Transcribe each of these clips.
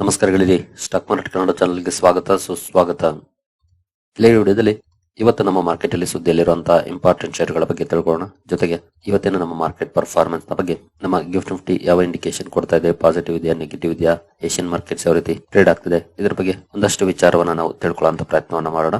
ನಮಸ್ಕಾರಗಳಿರಿ. Stock market Kannada ಚಾನಲ್ಗೆ ಸ್ವಾಗತ, ಸುಸ್ವಾಗತ. ಇಲ್ಲೇ ವಿಡಿಯೋದಲ್ಲಿ ಇವತ್ತು ನಮ್ಮ ಮಾರ್ಕೆಟ್ ಅಲ್ಲಿ ಸುದ್ದಿಯಲ್ಲಿರುವಂತಹ ಇಂಪಾರ್ಟೆಂಟ್ ಶೇರ್ಗಳ ಬಗ್ಗೆ ತಿಳ್ಕೊಳ್ಳೋಣ. ಜೊತೆಗೆ ಇವತ್ತಿನ ನಮ್ಮ ಮಾರ್ಕೆಟ್ ಪರ್ಫಾರ್ಮೆನ್ಸ್ನ ಬಗ್ಗೆ ನಮ್ಮ ಗಿಫ್ಟ್ ನಿಫ್ಟಿ ಯಾವ ಇಂಡಿಕೇಶನ್ ಕೊಡ್ತಾ ಇದೆ ಪಾಸಿಟಿವ್ ಇದೆಯಾ ನೆಗೆಟಿವ್ ಇದೆಯಾ ಏಷ್ಯನ್ ಮಾರ್ಕೆಟ್ಸ್ ಯಾವ ರೀತಿ ಟ್ರೇಡ್ ಆಗ್ತಿದೆ, ಇದರ ಬಗ್ಗೆ ಒಂದಷ್ಟು ವಿಚಾರವನ್ನ ನಾವು ತಿಳ್ಕೊಳ್ಳುವಂತ ಪ್ರಯತ್ನವನ್ನ ಮಾಡೋಣ.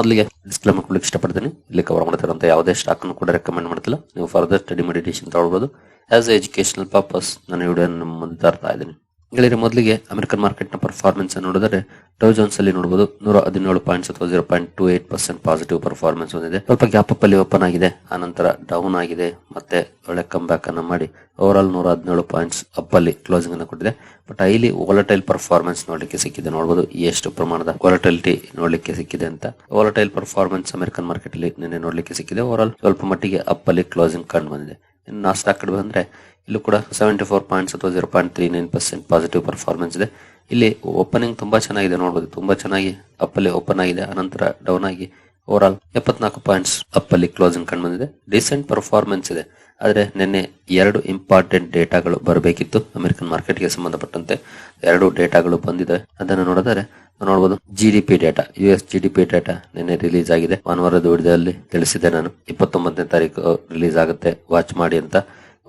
ಮೊದಲಿಗೆ ಡಿಸ್ಕ್ಲೇಮರ್ ಕೊಡ್ಲಿಕ್ಕೆ ಇಷ್ಟಪಡ್ತೀನಿ. ಇಲ್ಲಿ ಕವರ್ ಮಾಡ್ತಿರುವಂತ ಯಾವುದೇ ಸ್ಟಾಕ್ ಅನ್ನು ಕೂಡ ರೆಕಮೆಂಡ್ ಮಾಡ್ತಿಲ್ಲ. ನೀವು ಫರ್ದರ್ ಸ್ಟಡಿ ಮೆಡಿಟೇಷನ್ ತಗೊಳ್ಬಹುದು ಆಸ್ ಎ ಎಜುಕೇಶನಲ್ ಪರ್ಪಸ್ ನಾನು ವಿಡಿಯೋ ಮುಂದೆ ತರ್ತಾ ಇದ್ದೀನಿ. ಗೆಳೆಯರೆ ಮೊದಲಿಗೆ ಅಮೆರಿಕನ್ ಮಾರ್ಕೆಟ್ನ ಪರ್ಫಾರ್ಮೆನ್ಸ್ ನೋಡಿದರೆ ಡೌ ಜೋನ್ಸ್ ಅಲ್ಲಿ ನೋಡಬಹುದು ನೂರ ಹದಿನೇಳು ಪಾಯಿಂಟ್ಸ್ ಅಥವಾ zero point two eight percent positive performance ಹೊಂದಿದೆ. ಸ್ವಲ್ಪ ಗ್ಯಾಪ್ ಅಪ್ ಅಲ್ಲಿ ಓಪನ್ ಆಗಿದೆ ಆನಂತರ ಡೌನ್ ಆಗಿದೆ. ಮತ್ತೆ ಒಳ್ಳೆ ಕಮ್ ಬ್ಯಾಕ್ ಅನ್ನ ಮಾಡಿ ಓವರ್ ಆಲ್ ನೂರ ಹದಿನೇಳು ಪಾಯಿಂಟ್ಸ್ ಅಪ್ ಅಲ್ಲಿ ಕ್ಲೋಸಿಂಗ್ ಅನ್ನು ಕೊಟ್ಟಿದೆ. ಬಟ್ ಇಲ್ಲಿ ವಾಲಟೈಲ್ ಪರ್ಫಾರ್ಮೆನ್ಸ್ ನೋಡಲಿಕ್ಕೆ ಸಿಕ್ಕಿದೆ. ನೋಡಬಹುದು ಎಷ್ಟು ಪ್ರಮಾಣದ ವಾಲಟೈಲಿಟಿ ನೋಡಲಿಕ್ಕೆ ಸಿಕ್ಕಿದೆ ಅಂತ. ವಾಲಟೈಲ್ ಪರ್ಫಾರ್ಮೆನ್ಸ್ ಅಮೆರಿಕನ್ ಮಾರ್ಕೆಟ್ ಅಲ್ಲಿ ನಿನ್ನೆ ನೋಡಲಿಕ್ಕೆ ಸಿಕ್ಕಿದೆ. ಓವರ್ ಆಲ್ ಸ್ವಲ್ಪ ಮಟ್ಟಿಗೆ ಅಪ್ ಅಲ್ಲಿ ಕ್ಲೋಸಿಂಗ್ ಕಂಡು ಬಂದಿದೆ. ಇನ್ನು ನಾಸ್ಟಾಕ್ ಕಡೆ ಬಂದ್ರೆ ಇಲ್ಲೂ ಕೂಡ ಸೆವೆಂಟಿ ಫೋರ್ ಪಾಯಿಂಟ್ಸ್ ಅಥವಾ zero point three nine percent positive performance ಇದೆ. ಇಲ್ಲಿ ಓಪನಿಂಗ್ ತುಂಬಾ ಚೆನ್ನಾಗಿದೆ ನೋಡಬಹುದು ತುಂಬಾ ಚೆನ್ನಾಗಿ ಅಪ್ಪಲ್ಲಿ ಓಪನ್ ಆಗಿದೆ. ಅನಂತರ ಡೌನ್ ಆಗಿ ಓವರ್ ಆಲ್ ಎಪ್ಪತ್ನಾಲ್ಕು ಪಾಯಿಂಟ್ಸ್ ಅಪ್ ಅಲ್ಲಿ ಕ್ಲೋಸಿಂಗ್ ಕಂಡು ಬಂದಿದೆ ಡಿಸೆಂಟ್ ಪರ್ಫಾರ್ಮೆನ್ಸ್ ಇದೆ. ಆದ್ರೆ ನಿನ್ನೆ ಎರಡು ಇಂಪಾರ್ಟೆಂಟ್ ಡೇಟಾಗಳು ಬರಬೇಕಿತ್ತು. ಅಮೆರಿಕನ್ ಮಾರ್ಕೆಟ್ಗೆ ಸಂಬಂಧಪಟ್ಟಂತೆ ಎರಡು ಡೇಟಾಗಳು ಬಂದಿದೆ. ಅದನ್ನು ನೋಡಿದರೆ ನೋಡಬಹುದು G D P data U S G D P data ನಿನ್ನೆ ರಿಲೀಸ್ ಆಗಿದೆ. ಭಾನುವಾರದ ವಿಡಿಯೋದಲ್ಲಿ ತಿಳಿಸಿದೆ ನಾನು. ಇಪ್ಪತ್ತೊಂಬತ್ತನೇ ತಾರೀಕು ರಿಲೀಸ್ ಆಗುತ್ತೆ. ವಾಚ್ ಮಾಡಿ ಅಂತ.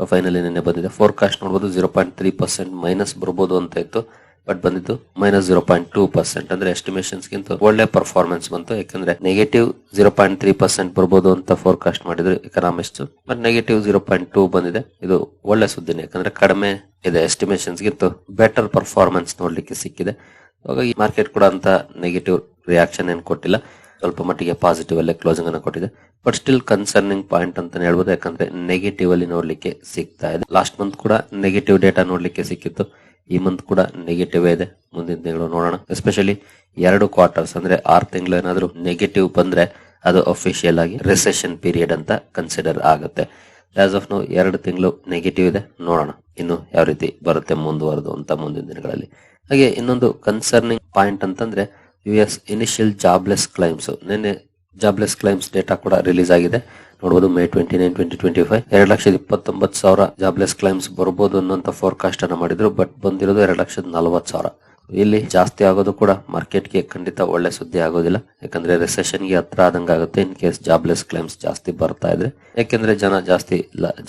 ಫೈನಲಿ ನಿನ್ನೆ ಬಂದಿದೆ. ಫೋರ್ಕಾಸ್ಟ್ ನೋಡಬಹುದು zero point three percent minus ಬರ್ಬೋದು ಅಂತ ಇತ್ತು. ಬಟ್ ಬಂದಿದ್ದು minus zero point two percent ಅಂದ್ರೆ ಎಸ್ಟಿಮೇಷನ್ಸ್ ಗಿಂತ ಒಳ್ಳೆ ಪರ್ಫಾರ್ಮೆನ್ಸ್ ಬಂತು. ಯಾಕಂದ್ರೆ negative zero point three percent ಬರ್ಬೋದು ಅಂತ ಫೋರ್ಕಾಸ್ಟ್ ಮಾಡಿದ್ರು economist but negative zero point two ಬಂದಿದೆ. ಇದು ಒಳ್ಳೆ ಸುದ್ದಿನೇ. ಯಾಕಂದ್ರೆ ಕಡಿಮೆ ಇದೆ ಎಸ್ಟಿಮೇಷನ್ಸ್ ಗಿಂತ. ಬೆಟರ್ ಪರ್ಫಾರ್ಮೆನ್ಸ್ ನೋಡ್ಲಿಕ್ಕೆ ಸಿಕ್ಕಿದೆ. ಹಾಗಾಗಿ ಮಾರ್ಕೆಟ್ ಕೂಡ ಅಂತ ನೆಗೆಟಿವ್ ರಿಯಾಕ್ಷನ್ ಏನು ಕೊಟ್ಟಿಲ್ಲ. ಸ್ವಲ್ಪ ಮಟ್ಟಿಗೆ ಪಾಸಿಟಿವ್ ಅಲ್ಲೇ ಕ್ಲೋಸಿಂಗ್ ಅನ್ನು ಕೊಟ್ಟಿದೆ. ಬಟ್ ಸ್ಟಿಲ್ ಕನ್ಸರ್ನಿಂಗ್ ಪಾಯಿಂಟ್ ಅಂತ ಹೇಳ್ಬೋದು. ಯಾಕಂದ್ರೆ ನೆಗೆಟಿವ್ ಅಲ್ಲಿ ನೋಡ್ಲಿಕ್ಕೆ ಸಿಗ್ತಾ ಇದೆ. ಲಾಸ್ಟ್ ಮಂತ್ ಕೂಡ ನೆಗೆಟಿವ್ ಡೇಟಾ ನೋಡ್ಲಿಕ್ಕೆ ಸಿಕ್ಕಿತ್ತು. ಈ ಮಂತ್ ಕೂಡ ನೆಗೆಟಿವ್ ಇದೆ. ಮುಂದಿನ ತಿಂಗಳು ನೋಡೋಣ. ಎಸ್ಪೆಷಲಿ ಎರಡು ಕ್ವಾರ್ಟರ್ಸ್ ಅಂದ್ರೆ ಆರು ತಿಂಗಳು ಏನಾದರೂ ನೆಗೆಟಿವ್ ಬಂದ್ರೆ ಅದು ಅಫಿಷಿಯಲ್ ಆಗಿ ರಿಸೆಷನ್ ಪೀರಿಯಡ್ ಅಂತ ಕನ್ಸಿಡರ್ ಆಗುತ್ತೆ. ಆಸ್ ಆಫ್ ನೋ ಎರಡು ತಿಂಗಳು ನೆಗೆಟಿವ್ ಇದೆ. ನೋಡೋಣ ಇನ್ನು ಯಾವ ರೀತಿ ಬರುತ್ತೆ ಮುಂದುವರೆದು ಅಂತ ಮುಂದಿನ ದಿನಗಳಲ್ಲಿ. ಹಾಗೆ ಇನ್ನೊಂದು ಕನ್ಸರ್ನಿಂಗ್ ಪಾಯಿಂಟ್ ಅಂತಂದ್ರೆ U S initial jobless claims ನಿನ್ನೆ ಜಾಬ್ಲೆಸ್ ಕ್ಲೈಮ್ಸ್ ಡೇಟಾ ಕೂಡ ರಿಲೀಸ್ ಆಗಿದೆ. ನೋಡಬಹುದು May twenty nine twenty twenty five ಎರಡು ಲಕ್ಷದ ಇಪ್ಪತ್ತೊಂಬತ್ತು ಸಾವಿರ ಜಾಬ್ಲೆಸ್ ಕ್ಲೈಮ್ಸ್ ಬರಬಹುದು ಅನ್ನೋಂತ ಫೋರ್ಕಾಸ್ಟ್ ಅನ್ನ ಮಾಡಿದ್ರು ಬಟ್ ಬಂದಿರೋದು ಎರಡು ಲಕ್ಷದ ನಲವತ್ತು ಸಾವಿರ. ಇಲ್ಲಿ ಜಾಸ್ತಿ ಆಗೋದು ಕೂಡ ಮಾರ್ಕೆಟ್ಗೆ ಖಂಡಿತ ಒಳ್ಳೆ ಸುದ್ದಿ ಆಗೋದಿಲ್ಲ. ಯಾಕಂದ್ರೆ ರಿಸೆಷನ್ಗೆ ಹತ್ರ ಆದಂಗ ಆಗುತ್ತೆ ಇನ್ ಕೇಸ್ ಜಾಬ್ಲೆಸ್ ಕ್ಲೈಮ್ಸ್ ಜಾಸ್ತಿ ಬರ್ತಾ ಇದ್ರೆ. ಯಾಕಂದ್ರೆ ಜನ ಜಾಸ್ತಿ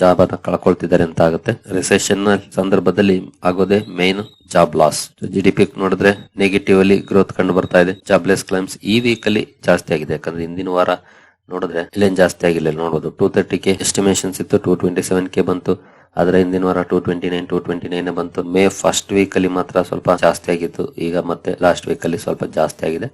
ಜಾಬ್ ಅನ್ನ ಕಳ್ಕೊಳ್ತಿದ್ದಾರೆ ಅಂತ ಆಗುತ್ತೆ. ರಿಸೆಷನ್ ಸಂದರ್ಭದಲ್ಲಿ ಆಗೋದೇ main job loss G D P ನೋಡಿದ್ರೆ ನೆಗೆಟಿವ್ ಅಲ್ಲಿ ಗ್ರೋತ್ ಕಂಡು ಬರ್ತಾ ಇದೆ. ಜಾಬ್ಲೆಸ್ ಕ್ಲೈಮ್ಸ್ ಈ ವೀಕ್ ಅಲ್ಲಿ ಜಾಸ್ತಿ ಆಗಿದೆ. ಯಾಕಂದ್ರೆ ಹಿಂದಿನ ವಾರ ನೋಡಿದ್ರೆ ಇಲ್ಲೇನ್ ಜಾಸ್ತಿ ಆಗಿಲ್ಲ ನೋಡಬಹುದು ಟೂ ತರ್ಟಿ ಕೆ ಎಸ್ಟಿಮೇಷನ್ಸ್ ಇತ್ತು ಟೂ ಟ್ವೆಂಟಿ ಸೆವೆನ್ ಕೆ ಬಂತು. ಆದ್ರೆ ಹಿಂದಿನ ವಾರ two twenty nine two twenty nine ಬಂತು. ಮೇ ಫಸ್ಟ್ ವೀಕ್ ಅಲ್ಲಿ ಮಾತ್ರ ಸ್ವಲ್ಪ ಜಾಸ್ತಿ ಆಗಿತ್ತು. ಈಗ ಮತ್ತೆ ಲಾಸ್ಟ್ ವೀಕ್ ಅಲ್ಲಿ ಸ್ವಲ್ಪ ಜಾಸ್ತಿ ಆಗಿದೆ.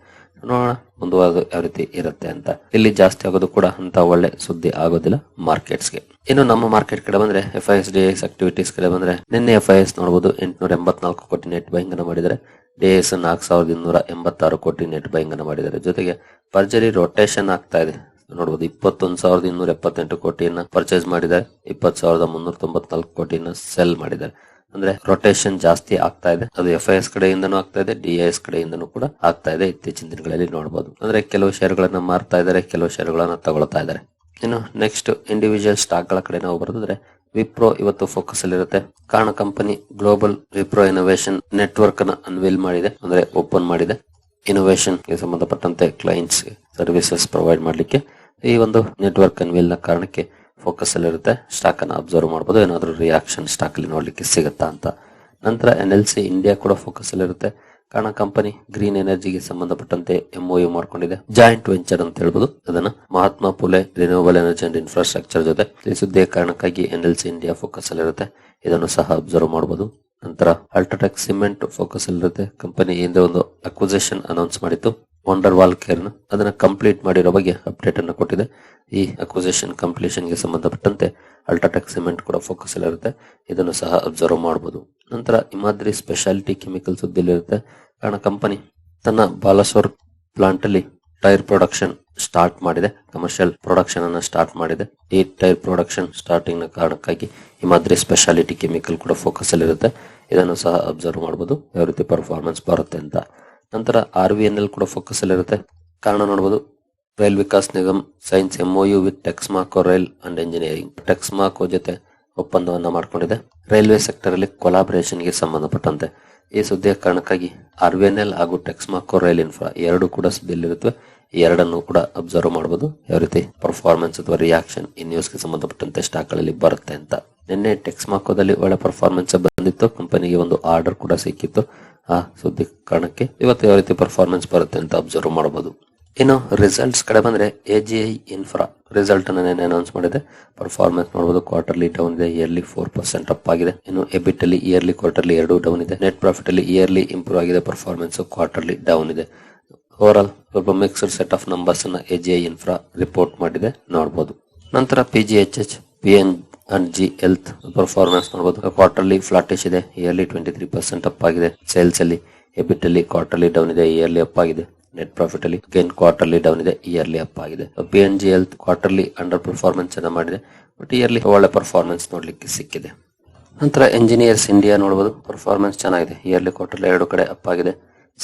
ನೋಡೋಣ ಮುಂದುವರೆದು ಯಾವ ರೀತಿ ಇರುತ್ತೆ ಅಂತ. ಇಲ್ಲಿ ಜಾಸ್ತಿ ಆಗೋದು ಕೂಡ ಅಂತ ಒಳ್ಳೆ ಸುದ್ದಿ ಆಗೋದಿಲ್ಲ ಮಾರ್ಕೆಟ್ಸ್ಗೆ. ಇನ್ನು ನಮ್ಮ ಮಾರ್ಕೆಟ್ ಕಡೆ ಬಂದ್ರೆ F I S D S activities ಕಡೆ ಬಂದ್ರೆ ನಿನ್ನೆ ಎಫ್ ಐ ಎಸ್ ನೋಡಬಹುದು ಎಂಟುನೂರ ಎಂಬತ್ನಾಲ್ಕು ಕೋಟಿ ನೆಟ್ ಬೈಂಗ್ ಮಾಡಿದರೆ ಡಿ ಎಸ್ ನಾಲ್ಕು ಸಾವಿರದ ಇನ್ನೂರ ಎಂಬತ್ತಾರು ಕೋಟಿ ನೆಟ್ ಬೈಂಗ್ ಅನ್ನು ಮಾಡಿದ್ದಾರೆ. ಜೊತೆಗೆ ಪರ್ಜರಿ ರೊಟೇಷನ್ ಆಗ್ತಾ ಇದೆ. ನೋಡಬಹುದು ಇಪ್ಪತ್ತೊಂದು ಸಾವಿರದ ಇನ್ನೂರ ಎಪ್ಪತ್ತೆಂಟು ಕೋಟಿಯನ್ನ ಪರ್ಚೇಸ್ ಮಾಡಿದ್ದಾರೆ ಇಪ್ಪತ್ತು ಸಾವಿರದ ಮುನ್ನೂರ ತೊಂಬತ್ನಾಲ್ಕು ಕೋಟಿಯನ್ನ ಸೆಲ್ ಮಾಡಿದ್ದಾರೆ ಅಂದ್ರೆ ರೊಟೇಷನ್ ಜಾಸ್ತಿ ಆಗ್ತಾ ಇದೆ. ಅದು ಎಫ್ ಐ ಎಸ್ ಕಡೆಯಿಂದನೂ ಆಗ್ತಾ ಇದೆ ಡಿ ಎಸ್ ಕಡೆಯಿಂದನೂ ಕೂಡ ಆಗ್ತಾ ಇದೆ. ಇತ್ತೀಚಿನ ದಿನಗಳಲ್ಲಿ ನೋಡಬಹುದು ಅಂದ್ರೆ ಕೆಲವು ಶೇರ್ಗಳನ್ನ ಮಾರ್ತಾ ಇದ್ದಾರೆ, ಕೆಲವು ಶೇರ್ಗಳನ್ನ ತಗೊಳ್ತಾ ಇದ್ದಾರೆ. ಇನ್ನು ನೆಕ್ಸ್ಟ್ ಇಂಡಿವಿಜುವಲ್ ಸ್ಟಾಕ್ಗಳ ಕಡೆ ನಾವು ಬರೆದಿದ್ರೆ ವಿಪ್ರೋ ಇವತ್ತು ಫೋಕಸ್ ಅಲ್ಲಿ ಇರುತ್ತೆ. ಕಾರಣ company global Wipro innovation network ಅನ್ನ ಅನ್ವೀಲ್ ಮಾಡಿದೆ, ಅಂದ್ರೆ ಓಪನ್ ಮಾಡಿದೆ. ಇನೋವೇಷನ್ಗೆ ಸಂಬಂಧಪಟ್ಟಂತೆ ಕ್ಲೈಂಟ್ಸ್ ಸರ್ವಿಸಸ್ ಪ್ರೊವೈಡ್ ಮಾಡಲಿಕ್ಕೆ. ಈ ಒಂದು ನೆಟ್ವರ್ಕ್ ಅನ್ವೀಲ್ನ ಕಾರಣಕ್ಕೆ ಫೋಕಸ್ ಅಲ್ಲಿ ಇರುತ್ತೆ. ಸ್ಟಾಕ್ ಅನ್ನ ಅಬ್ಸರ್ವ್ ಮಾಡಬಹುದು ಏನಾದರೂ ರಿಯಾಕ್ಷನ್ ಸ್ಟಾಕ್ ಅಲ್ಲಿ ನೋಡ್ಲಿಕ್ಕೆ ಸಿಗುತ್ತಾ ಅಂತ. ನಂತರ ಎನ್ ಎಲ್ ಸಿ ಇಂಡಿಯಾ ಕೂಡ ಫೋಕಸ್ ಅಲ್ಲಿ ಇರುತ್ತೆ. ಕಾರಣ ಕಂಪನಿ ಗ್ರೀನ್ ಎನರ್ಜಿಗೆ ಸಂಬಂಧಪಟ್ಟಂತೆ ಎಂಒಯು ಮಾಡಿಕೊಂಡಿದೆ. ಜಾಯಿಂಟ್ ವೆಂಚರ್ ಅಂತ ಹೇಳ್ಬೋದು. ಅದನ್ನ Mahatma Phule renewable energy and infrastructure ಜೊತೆ ತಿಳಿಸಿದ್ದೇ ಕಾರಣಕ್ಕಾಗಿ N L C India focus ಅಲ್ಲಿ ಇರುತ್ತೆ. ಇದನ್ನು ಸಹ ಅಬ್ಸರ್ವ್ ಮಾಡಬಹುದು ನಂತರ ಅಲ್ಟ್ರಾಟೆಕ್ ಸಿಮೆಂಟ್ ಫೋಕಸ್ ಅಲ್ಲಿರುತ್ತೆ ಕಂಪನಿ ಹಿಂದೆ ಒಂದು ಅಕ್ವಿಸೇಷನ್ ಅನೌನ್ಸ್ ಮಾಡಿತ್ತು. ವಂಡರ್ ವಾಲ್ ಕೇರ್ ಅದನ್ನ ಕಂಪ್ಲೀಟ್ ಮಾಡಿರೋ ಬಗ್ಗೆ ಅಪ್ಡೇಟ್ ಅನ್ನು ಕೊಟ್ಟಿದೆ. ಈ ಅಕ್ವಿಸಿಷನ್ ಕಂಪ್ಲೀಷನ್ಗೆ ಸಂಬಂಧಪಟ್ಟಂತೆ ಅಲ್ಟ್ರಾಟೆಕ್ ಸಿಮೆಂಟ್ ಕೂಡ ಫೋಕಸ್ ಅಲ್ಲಿರುತ್ತೆ ಇದನ್ನು ಸಹ ಅಬ್ಸರ್ವ್ ಮಾಡಬಹುದು ನಂತರ ಹಿಮಾದ್ರಿ ಸ್ಪೆಷಾಲಿಟಿ ಕೆಮಿಕಲ್ ಸುದ್ದಿಲಿರುತ್ತೆ. ಕಾರಣ ಕಂಪನಿ ತನ್ನ ಬಾಲಸೋರ್ ಪ್ಲಾಂಟ್ ಅಲ್ಲಿ ಟೈರ್ ಪ್ರೊಡಕ್ಷನ್ ಸ್ಟಾರ್ಟ್ ಮಾಡಿದೆ. ಕಮರ್ಷಿಯಲ್ ಪ್ರೊಡಕ್ಷನ್ ಅನ್ನ ಸ್ಟಾರ್ಟ್ ಮಾಡಿದೆ. ಈ ಟೈರ್ ಪ್ರೊಡಕ್ಷನ್ ಸ್ಟಾರ್ಟಿಂಗ್ನ ಕಾರಣಕ್ಕಾಗಿ ಹಿಮಾದ್ರಿ ಸ್ಪೆಷಾಲಿಟಿ ಕೆಮಿಕಲ್ ಕೂಡ ಫೋಕಸ್ ಅಲ್ಲಿ ಇರುತ್ತೆ. ಇದನ್ನು ಸಹ ಅಬ್ಸರ್ವ್ ಮಾಡಬಹುದು ಯಾವ ರೀತಿ ಪರ್ಫಾರ್ಮೆನ್ಸ್ ಬರುತ್ತೆ ಅಂತ. ನಂತರ ಆರ್ ವಿ ಎನ್ ಎಲ್ ಕೂಡ ಫೋಕಸ್ ಅಲ್ಲಿ ಇರುತ್ತೆ. ಕಾರಣ ನೋಡಬಹುದು rail Vikas Nigam signs MOU with Texmaco rail and engineering Texmaco ಜೊತೆ ಒಪ್ಪಂದವನ್ನ ಮಾಡಿಕೊಂಡಿದೆ. ರೈಲ್ವೆ ಸೆಕ್ಟರ್ ಅಲ್ಲಿ ಕೊಲಾಬರೇಷನ್ಗೆ ಸಂಬಂಧಪಟ್ಟಂತೆ. ಈ ಸುದ್ದಿಯ ಕಾರಣಕ್ಕಾಗಿ ಆರ್ ವಿ ಎನ್ ಎಲ್ ಹಾಗೂ ಟೆಕ್ಸ್ಮಾಕೋ ರೈಲ್ ಇನ್ಫ್ರಾ ಎರಡು ಕೂಡ ಸುದ್ದಿಯಲ್ಲಿರುತ್ತವೆ. ಎರಡನ್ನು ಕೂಡ ಅಬ್ಸರ್ವ್ ಮಾಡಬಹುದು ಯಾವ ರೀತಿ ಪರ್ಫಾರ್ಮೆನ್ಸ್ ಅಥವಾ ರಿಯಾಕ್ಷನ್ ಈ ನ್ಯೂಸ್ಗೆ ಸಂಬಂಧಪಟ್ಟಂತೆ ಸ್ಟಾಕ್ಗಳಲ್ಲಿ ಬರುತ್ತೆ ಅಂತ. ನಿನ್ನೆ ಟೆಕ್ಸ್ಮಾಕೋದಲ್ಲಿ ಒಳ್ಳೆ ಪರ್ಫಾರ್ಮೆನ್ಸ್ ಬಂದಿತ್ತು. ಕಂಪನಿಗೆ ಒಂದು ಆರ್ಡರ್ ಕೂಡ ಸಿಕ್ಕಿತ್ತು. ಆ ಸುದ್ದಿ ಕಾರಣಕ್ಕೆ ಇವತ್ತು ಯಾವ ರೀತಿ ಪರ್ಫಾರ್ಮೆನ್ಸ್ ಬರುತ್ತೆ ಅಂತ ಅಬ್ಸರ್ವ್ ಮಾಡಬಹುದು ಇನ್ನು ರಿಸಲ್ಟ್ಸ್ ಕಡೆ ಬಂದ್ರೆ ಎಜಿಐ ಇನ್ಫ್ರಾ ರಿಸಲ್ಟ್ ಅನ್ನ ಅನೌನ್ಸ್ ಮಾಡಿದೆ. ಪರ್ಫಾರ್ಮೆನ್ಸ್ ನೋಡಬಹುದು ಕ್ವಾರ್ಟರ್ಲಿ ಡೌನ್ ಇದೆ ಇಯರ್ಲಿ ಫೋರ್ ಪರ್ಸೆಂಟ್ ಅಪ್ ಆಗಿದೆ. ಇನ್ನು ಎಬಿಟ್ ಅಲ್ಲಿ ಇಯರ್ಲಿ ಕ್ವಾರ್ಟರ್ಲಿ ಎರಡು ಡೌನ್ ಇದೆ. ನೆಟ್ ಪ್ರಾಫಿಟ್ ಅಲ್ಲಿ ಇಯರ್ಲಿ ಇಂಪ್ರೂವ್ ಆಗಿದೆ ಪರ್ಫಾರ್ಮೆನ್ಸ್ ಕ್ವಾರ್ಟರ್ಲಿ ಡೌನ್ ಇದೆ. ಓವರ್ ಆಲ್ ಸ್ವಲ್ಪ ಮಿಕ್ಸ್ಡ್ ಸೆಟ್ ಆಫ್ ನಂಬರ್ಸ್ ಅನ್ನ ಎಜಿಐ ಇನ್ಫ್ರಾ ರಿಪೋರ್ಟ್ ಮಾಡಿದೆ ನೋಡಬಹುದು ನಂತರ P G H H P N and health performance ನೋಡಬಹುದು ಕ್ವಾರ್ಟರ್ಲಿ ಫ್ಲಾಟಿಶ್ ಇದೆ. Yearly twenty three percent up ಆಗಿದೆ. ಸೇಲ್ಸ್ ಅಲ್ಲಿ ಎಬಿಟ್ ಅಲ್ಲಿ ಕ್ವಾರ್ಟರ್ಲಿ ಡೌನ್ ಇದೆ. ಇಯರ್ಲಿ ಅಪ್ ಆಗಿದೆ. ನೆಟ್ ಪ್ರಾಫಿಟ್ ಅಲ್ಲಿ ಅಗೇನ್ ಕ್ವಾರ್ಟರ್ಲಿ ಡೌನ್ ಇದೆ. ಇಯರ್ಲಿ ಅಪ್ ಆಗಿದೆ. P N G health quarterly under performance ಅನ್ನ ಮಾಡಿದೆ. ಬಟ್ ಇಯರ್ಲಿ ಒಳ್ಳೆ ಪರ್ಫಾರ್ಮೆನ್ಸ್ ನೋಡ್ಲಿಕ್ಕೆ ಸಿಕ್ಕಿದೆ. ನಂತರ ಇಂಜಿನಿಯರ್ಸ್ ಇಂಡಿಯಾ ನೋಡಬಹುದು ಪರ್ಫಾರ್ಮೆನ್ಸ್ ಚೆನ್ನಾಗಿದೆ. ಇಯರ್ಲಿ ಕ್ವಾರ್ಟರ್ಲಿ ಎರಡು ಕಡೆ ಅಪ್ ಆಗಿದೆ.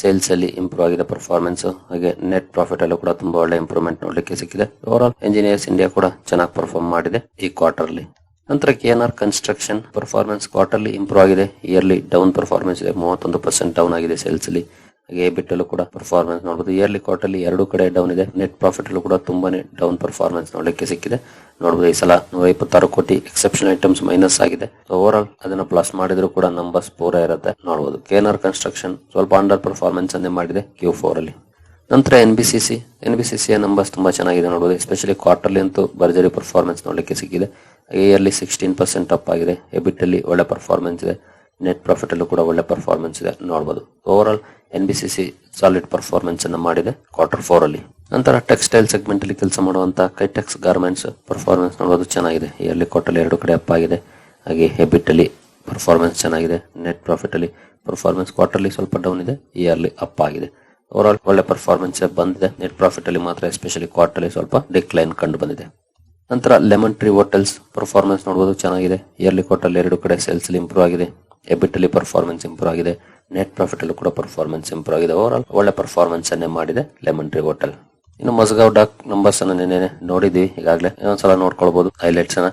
ಸೇಲ್ಸ್ ಅಲ್ಲಿ ಇಂಪ್ರೂವ್ ಆಗಿದೆ ಪರ್ಫಾರ್ಮೆನ್ಸ್ ಹಾಗೆ ನೆಟ್ ಪ್ರಾಫಿಟ್ ಅಲ್ಲೂ ಕೂಡ ತುಂಬಾ ಒಳ್ಳೆ ಇಂಪ್ರೂವ್ಮೆಂಟ್ ನೋಡ್ಲಿಕ್ಕೆ ಸಿಕ್ಕಿದೆ. ಓವರ್ ಆಲ್ ಇಂಜಿನಿಯರ್ಸ್ ಇಂಡಿಯಾ ಕೂಡ ಚೆನ್ನಾಗಿ ಪರ್ಫಾರ್ಮ್ ಮಾಡಿದೆ ಈ ಕ್ವಾರ್ಟರ್ಲಿ ನಂತರ K N R construction performance quarterly improve ಆಗಿದೆ. ಇಯರ್ಲಿ ಡೌನ್ ಪರ್ಫಾರ್ಮೆನ್ಸ್ ಇದೆ. ಮೂವತ್ತೊಂದು ಪರ್ಸೆಂಟ್ ಡೌನ್ ಆಗಿದೆ ಸೇಲ್ಸ್ ಅಲ್ಲಿ. ಹಾಗೆ ಬಿಟ್ಟಲು ಕೂಡ ಪರ್ಫಾರ್ಮೆನ್ಸ್ ನೋಡಬಹುದು ಇಯರ್ಲಿ ಕ್ವಾರ್ಟರ್ಲಿ ಎರಡು ಕಡೆ ಡೌನ್ ಇದೆ. ನೆಟ್ ಪ್ರಾಫಿಟ್ ಅಲ್ಲೂ ಕೂಡ ತುಂಬಾನೇ ಡೌನ್ ಪರ್ಫಾರ್ಮೆನ್ಸ್ ನೋಡಲಿಕ್ಕೆ ಸಿಕ್ಕಿದೆ. ನೋಡಬಹುದು ಈ ಸಲ ನೂರ ಇಪ್ಪತ್ತಾರು ಕೋಟಿ ಎಕ್ಸೆಪ್ಷನ್ ಐಟಮ್ಸ್ ಮೈನಸ್ ಆಗಿದೆ. ಓವರ್ ಆಲ್ ಅದನ್ನ ಪ್ಲಸ್ ಮಾಡಿದ್ರು ಕೂಡ ನಂಬರ್ಸ್ ಪೂರ ಇರುತ್ತೆ. ನೋಡಬಹುದು ಕೆ ಎನ್ ಆರ್ ಕನ್ಸ್ಟ್ರಕ್ಷನ್ ಸ್ವಲ್ಪ ಅಂಡರ್ ಪರ್ಫಾರ್ಮೆನ್ಸ್ ಅನ್ನೇ ಮಾಡಿದೆ ಕ್ಯೂ ಫೋರ್ ಅಲ್ಲಿ. ನಂತರ N B C C N B C C numbers ತುಂಬಾ ಚೆನ್ನಾಗಿದೆ ನೋಡಬಹುದು ಎಸ್ಪೆಷಲಿ ಕ್ವಾರ್ಟರ್ಲಿ ಅಂತೂ ಭರ್ಜರಿ ಪರ್ಫಾರ್ಮೆನ್ಸ್ ನೋಡಲಿಕ್ಕೆ ಸಿಕ್ಕಿದೆ. ಇಯರ್ಲಿ ಸಿಕ್ಸ್ಟೀನ್ ಪರ್ಸೆಂಟ್ ಅಪ್ ಆಗಿದೆ. ಎಬಿಟ್ ಅಲ್ಲಿ ಒಳ್ಳೆ ಪರ್ಫಾರ್ಮೆನ್ಸ್ ಇದೆ. ನೆಟ್ ಪ್ರಾಫಿಟ್ ಅಲ್ಲೂ ಕೂಡ ಒಳ್ಳೆ ಪರ್ಫಾರ್ಮೆನ್ಸ್ ಇದೆ ನೋಡಬಹುದು overall N B C C solid performance ಅನ್ನ ಮಾಡಿದೆ ಕ್ವಾರ್ಟರ್ ಫೋರ್ ಅಲ್ಲಿ. ನಂತರ ಟೆಕ್ಸ್ಟೈಲ್ ಸೆಗ್ಮೆಂಟ್ ಅಲ್ಲಿ ಕೆಲಸ ಮಾಡುವಂತಹ ಕೈಟೆಕ್ಸ್ ಗಾರ್ಮೆಂಟ್ಸ್ ಪರ್ಫಾರ್ಮೆನ್ಸ್ ನೋಡೋದು ಚೆನ್ನಾಗಿದೆ. ಇಯರ್ಲಿ ಕ್ವಾರ್ಟರ್ಲಿ ಎರಡು ಕಡೆ ಅಪ್ ಆಗಿದೆ. ಹಾಗೆ ಹೆಬಿಟ್ ಅಲ್ಲಿ ಪರ್ಫಾರ್ಮೆನ್ಸ್ ಚೆನ್ನಾಗಿದೆ. ನೆಟ್ ಪ್ರಾಫಿಟ್ ಅಲ್ಲಿ ಪರ್ಫಾರ್ಮೆನ್ಸ್ ಕ್ವಾರ್ಟರ್ಲಿ ಸ್ವಲ್ಪ ಡೌನ್ ಇದೆ. ಇಯರ್ಲಿ ಅಪ್ ಆಗಿದೆ. ಓವರ್ ಆಲ್ ಒಳ್ಳೆ ಪರ್ಫಾರ್ಮೆನ್ಸ್ ಬಂದಿದೆ. ನೆಟ್ ಪ್ರಾಫಿಟ್ ಅಲ್ಲಿ ಮಾತ್ರ ಎಸ್ಪೆಷಲಿ ಕ್ವಾರ್ಟರ್ಲಿ ಸ್ವಲ್ಪ ಡಿಕ್ಲೈನ್ ಕಂಡು ಬಂದಿದೆ. ನಂತರ ಲೆಮನ್ ಟ್ರೀ ಹೋಟೆಲ್ಸ್ ಪರ್ಫಾರ್ಮೆನ್ಸ್ ನೋಡಬಹುದು ಚೆನ್ನಾಗಿದೆ. ಇಯರ್ಲಿ ಕ್ವಾರ್ಟರ್ ಎರಡು ಕಡೆ ಸೇಲ್ಸ್ ಇಂಪ್ರೂವ್ ಆಗಿದೆ. ಎಬಿಟ್ ಅಲ್ಲಿ ಪರ್ಫಾರ್ಮೆನ್ಸ್ ಇಂಪ್ರೂವ್ ಆಗಿದೆ. ನೆಟ್ ಪ್ರಾಫಿಟ್ ಅಲ್ಲೂ ಕೂಡ ಪರ್ಫಾರ್ಮೆನ್ಸ್ ಇಂಪ್ರೂವ್ ಆಗಿದೆ. ಓವರ್ ಆಲ್ ಒಳ್ಳೆ ಪರ್ಫಾರ್ಮೆನ್ಸ್ ಅನ್ನೇ ಮಾಡಿದೆ ಲೆಮನ್ ಟ್ರೀ ಹೋಟೆಲ್ ಇನ್ನು ಮಸ್ಗಾವ್ ಡಾಕ್ ನಂಬರ್ಸ್ ಅನ್ನ ನೆನೆ ನೋಡಿದ್ವಿ. ಈಗಾಗಲೇ ಇನ್ನೊಂದ್ಸಲ ನೋಡ್ಕೊಳ್ಬಹುದು ಹೈಲೈಟ್ಸ್ ಅನ್ನ.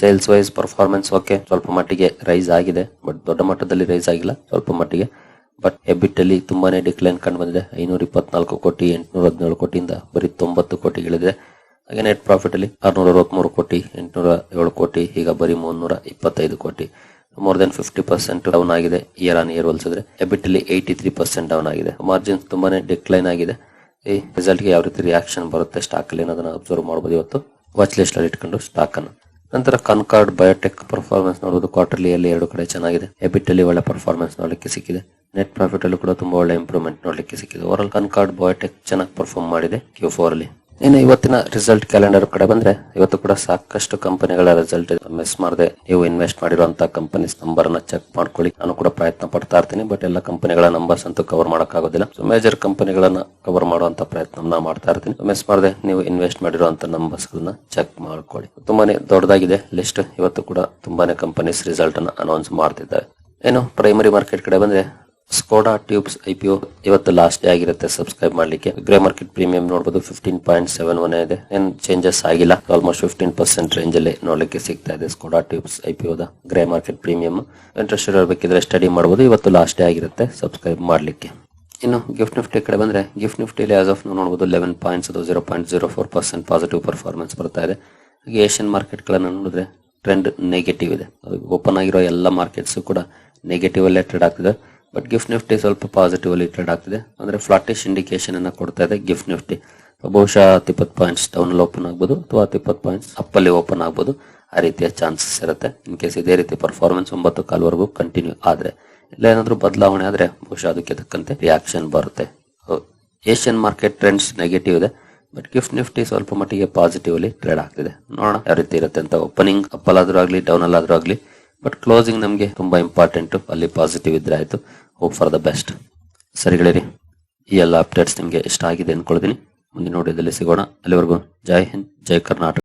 ಸೇಲ್ಸ್ ವೈಸ್ ಪರ್ಫಾರ್ಮೆನ್ಸ್ ಓಕೆ ಸ್ವಲ್ಪ ಮಟ್ಟಿಗೆ ರೈಸ್ ಆಗಿದೆ. ಬಟ್ ದೊಡ್ಡ ಮಟ್ಟದಲ್ಲಿ ರೈಸ್ ಆಗಿಲ್ಲ. ಸ್ವಲ್ಪ ಮಟ್ಟಿಗೆ ಬಟ್ ಎಬಿಟ್ ಅಲ್ಲಿ ತುಂಬಾನೇ ಡಿಕ್ಲೈನ್ ಕಂಡು ಬಂದಿದೆ. ಐನೂರ ಇಪ್ಪತ್ನಾಲ್ಕು ಕೋಟಿ ಎಂಟುನೂರ ಹದಿನೇಳು ಕೋಟಿಯಿಂದ ಬರೀ ತೊಂಬತ್ತು ಕೋಟಿಗಳಿದೆ. ಹಾಗೆ ನೆಟ್ ಪ್ರಾಫಿಟ್ ಅಲ್ಲಿ ಆರ್ನೂರ ಅರವತ್ಮೂರು ಕೋಟಿ ಎಂಟುನೂರ ಏಳು ಕೋಟಿ, ಈಗ ಬರೀ ಮುನ್ನೂರ ಇಪ್ಪತ್ತೈದು ಕೋಟಿ. More than fifty percent down ಆಗಿದೆ. ಇಯರ್ ಆನ್ ಇಯರ್ ಹೋಲಿಸಿದ್ರೆ ಎಬಿಟ್ ಅಲ್ಲಿ ಏಯ್ಟಿ ತ್ರೀ ಪರ್ಸೆಂಟ್ ಡೌನ್ ಆಗಿದೆ. ಮಾರ್ಜಿನ್ ತುಂಬಾನೇ ಡಿಕ್ಲೈನ್ ಆಗಿದೆ. ಈ ರಿಸಲ್ಟ್ಗೆ ಯಾವ ರೀತಿ ರಿಯಾಕ್ಷನ್ ಬರುತ್ತೆ ಸ್ಟಾಕ್ ಅಲ್ಲಿ ಅನ್ನೋದನ್ನ ಅಬ್ಸರ್ವ್ ಮಾಡಬಹುದು ಇವತ್ತು. ವಾಚ್ ಲಿಸ್ಟ್ ಅಲ್ಲಿ ಇಟ್ಕೊಂಡು ಸ್ಟಾಕ್ ಅನ್ನು ನಂತರ ಕನ್ಕಾರ್ಡ್ ಬಯೋಟೆಕ್ ಪರ್ಫಾರ್ಮೆನ್ಸ್ ನೋಡೋದು ಕ್ವಾರ್ಟರ್ಲಿ ಅಲ್ಲಿ ಎರಡು ಕಡೆ ಚೆನ್ನಾಗಿದೆ. ಎಬಿಟ್ ಅಲ್ಲಿ ಒಳ್ಳೆ ಪರ್ಫಾರ್ಮೆನ್ಸ್ ನೋಡಲಿಕ್ಕೆ ಸಿಕ್ಕಿದೆ. ನೆಟ್ ಪ್ರಾಫಿಟ್ ಅಲ್ಲೂ ಕೂಡ ತುಂಬಾ ಒಳ್ಳೆ ಇಂಪ್ರೂವ್ಮೆಂಟ್ ನೋಡಲಿಕ್ಕೆ ಸಿಕ್ಕಿದೆ. ಓವರ್ ಆಲ್ ಕನ್ಕಾರ್ಡ್ ಬಯೋಟೆಕ್ ಚೆನ್ನಾಗಿ ಪರ್ಫಾರ್ಮ್ ಮಾಡಿದೆ ಕ್ಯೂ ಫೋರ್ ಅಲ್ಲಿ. ಇನ್ನು ಇವತ್ತಿನ ರಿಸಲ್ಟ್ ಕ್ಯಾಲೆಂಡರ್ ಕಡೆ ಬಂದ್ರೆ ಇವತ್ತು ಕೂಡ ಸಾಕಷ್ಟು ಕಂಪನಿಗಳ ರಿಸಲ್ಟ್ ಮಿಸ್ ಮಾಡದೆ. ನೀವು ಇನ್ವೆಸ್ಟ್ ಮಾಡಿರುವಂತಹ ಕಂಪನೀಸ್ ನಂಬರ್ನ ಚೆಕ್ ಮಾಡ್ಕೊಳ್ಳಿ. ನಾನು ಕೂಡ ಪ್ರಯತ್ನ ಪಡ್ತಾ ಇರ್ತೀನಿ ಬಟ್ ಎಲ್ಲ ಕಂಪನಿಗಳ ನಂಬರ್ಸ್ ಅಂತೂ ಕವರ್ ಮಾಡೋಕ್ಕಾಗೋದಿಲ್ಲ ಸೊ ಮೇಜರ್ ಕಂಪನಿಗಳನ್ನ ಕವರ್ ಮಾಡುವಂತ ಪ್ರಯತ್ನ ಮಾಡ್ತಾ ಇರ್ತೀನಿ. ಮಿಸ್ ಮಾಡದೆ. ನೀವು ಇನ್ವೆಸ್ಟ್ ಮಾಡಿರುವಂತಹ ನಂಬರ್ಸ್ ಗಳನ್ನ ಚೆಕ್ ಮಾಡ್ಕೊಳ್ಳಿ. ತುಂಬಾನೇ ದೊಡ್ಡದಾಗಿದೆ ಲಿಸ್ಟ್ ಇವತ್ತು ಕೂಡ ತುಂಬಾನೇ ಕಂಪನೀಸ್ ರಿಸಲ್ಟ್ ಅನ್ನ ಅನೌನ್ಸ್ ಮಾಡ್ತಿದ್ದಾರೆ. ಏನು ಪ್ರೈಮರಿ ಮಾರ್ಕೆಟ್ ಕಡೆ ಬಂದ್ರೆ ಸ್ಕೋಡಾ ಟ್ಯೂಬ್ಸ್ ಐ ಪಿ ಇವತ್ತು ಲಾಸ್ಟ್ ಡೇ ಆಗಿರುತ್ತೆ. ಸಬ್ಸ್ಕ್ರೈಬ್ ಮಾಡ್ಲಿಕ್ಕೆ. ಗ್ರೇ ಮಾರ್ಕೆಟ್ ಪ್ರೀಮಿಯಂ ನೋಡಬಹುದು ಫಿಫ್ಟೀನ್ ಪಾಯಿಂಟ್ ಸೆವೆನ್ ಒನ್ ಇದೆ. ಏನ್ ಚೇಂಜಸ್ ಆಗಿಲ್ಲ. ಆಲ್ಮೋಸ್ಟ್ ಫಿಫ್ಟೀನ್ ಪರ್ಸೆಂಟ್ ರೇಂಜ್ ಅಲ್ಲಿ ನೋಡ್ಲಿಕ್ಕೆ ಸಿಗ್ತಾ ಇದೆ Skoda Tubes I P grey market premium interest ಇರಬೇಕಿದ್ರೆ study ಮಾಡಬಹುದು ಇವತ್ತು ಲಾಸ್ಟ್ ಡೇ ಆಗಿರುತ್ತೆ. ಸಬ್ಸ್ಕ್ರೈಬ್ ಮಾಡ್ಲಿಕ್ಕೆ. ಇನ್ನು ಗಿಫ್ಟ್ ನಿಫ್ಟಿ ಕಡೆ ಬಂದ್ರೆ ಗಿಫ್ಟ್ ನಿಫ್ಟಿ ಆಸ್ ಆಫ್ ನೋಡಬಹುದು ಲೆವೆನ್ ಪಾಯಿಂಟ್ಸ್ ಅದು zero point zero four percent positive performance ಬರ್ತಾ ಇದೆ. ಹಾಗೆ ಏಷ್ಯನ್ ಮಾರ್ಕೆಟ್ ಗಳನ್ನ ನೋಡಿದ್ರೆ ಟ್ರೆಂಡ್ ನೆಗೆಟಿವ್ ಇದೆ. ಓಪನ್ ಆಗಿರೋ ಎಲ್ಲ ಮಾರ್ಕೆಟ್ಸ್ ಕೂಡ ನೆಗೆಟಿವ್ ಅಲ್ಲೇ ಟ್ರೇಡ್ ಆಗ್ತಿದೆ. ಬಟ್ ಗಿಫ್ಟ್ ನಿಫ್ಟಿ ಸ್ವಲ್ಪ ಪಾಸಿಟಿವ್ ಅಲ್ಲಿ ಟ್ರೇಡ್ ಆಗ್ತಿದೆ. ಅಂದ್ರೆ ಫ್ಲಾಟಿಶ್ ಇಂಡಿಕೇಶನ್ ಅನ್ನ ಕೊಡ್ತಾ ಇದೆ ಗಿಫ್ಟ್ ನಿಫ್ಟಿ ಬಹುಶಃ ಹತ್ತಿಪ್ಪತ್ತು ಪಾಯಿಂಟ್ಸ್ ಡೌನ್ ಓಪನ್ ಆಗ್ಬೋದು ಅಥವಾ ಹತ್ತಿಪ್ಪತ್ತು ಪಾಯಿಂಟ್ಸ್ ಅಪ್ಪಲ್ಲಿ ಓಪನ್ ಆಗ್ಬೋದು. ಆ ರೀತಿಯ ಚಾನ್ಸಸ್ ಇರುತ್ತೆ. ಇನ್ ಕೇಸ್ ಇದೇ ರೀತಿ ಪರ್ಫಾರ್ಮೆನ್ಸ್ ಒಂಬತ್ತು ಕಾಲ್ವರೆಗೂ ಕಂಟಿನ್ಯೂ ಆದ್ರೆ, ಇಲ್ಲ ಏನಾದರೂ ಬದಲಾವಣೆ ಆದ್ರೆ ಬಹುಶಃ ಅದಕ್ಕೆ ತಕ್ಕಂತೆ ರಿಯಾಕ್ಷನ್ ಬರುತ್ತೆ. ಏಷ್ಯನ್ ಮಾರ್ಕೆಟ್ ಟ್ರೆಂಡ್ಸ್ ನೆಗೆಟಿವ್ ಇದೆ. ಬಟ್ ಗಿಫ್ಟ್ ನಿಫ್ಟಿ ಸ್ವಲ್ಪ ಮಟ್ಟಿಗೆ ಪಾಸಿಟಿವ್ ಅಲ್ಲಿ ಟ್ರೇಡ್ ಆಗ್ತಿದೆ. ನೋಡೋಣ ಯಾವ ರೀತಿ ಇರುತ್ತೆ ಅಂತ ಓಪನಿಂಗ್ ಅಪ್ಪಲ್ ಆದ್ರೂ ಆಗ್ಲಿ ಡೌನ್ ಅಲ್ಲಾದ್ರೂ ಆಗ್ಲಿ. ಬಟ್ ಕ್ಲೋಸಿಂಗ್ ನಮಗೆ ತುಂಬಾ ಇಂಪಾರ್ಟೆಂಟ್ ಅಲ್ಲಿ ಪಾಸಿಟಿವ್ ಇದ್ರೆ ಆಯಿತು. ಹೋಪ್ ಫಾರ್ ದ ಬೆಸ್ಟ್ ಸರಿಗಳಿರಿ ಈ ಎಲ್ಲ ಅಪ್ಡೇಟ್ಸ್ ನಿಮಗೆ ಇಷ್ಟ ಆಗಿದೆ ಅಂದ್ಕೊಳ್ತೀನಿ ಮುಂದಿನ ನೋಡಿದಲ್ಲಿ ಸಿಗೋಣ. ಅಲ್ಲಿವರೆಗೂ ಜೈ ಹಿಂದ್, ಜೈ ಕರ್ನಾಟಕ.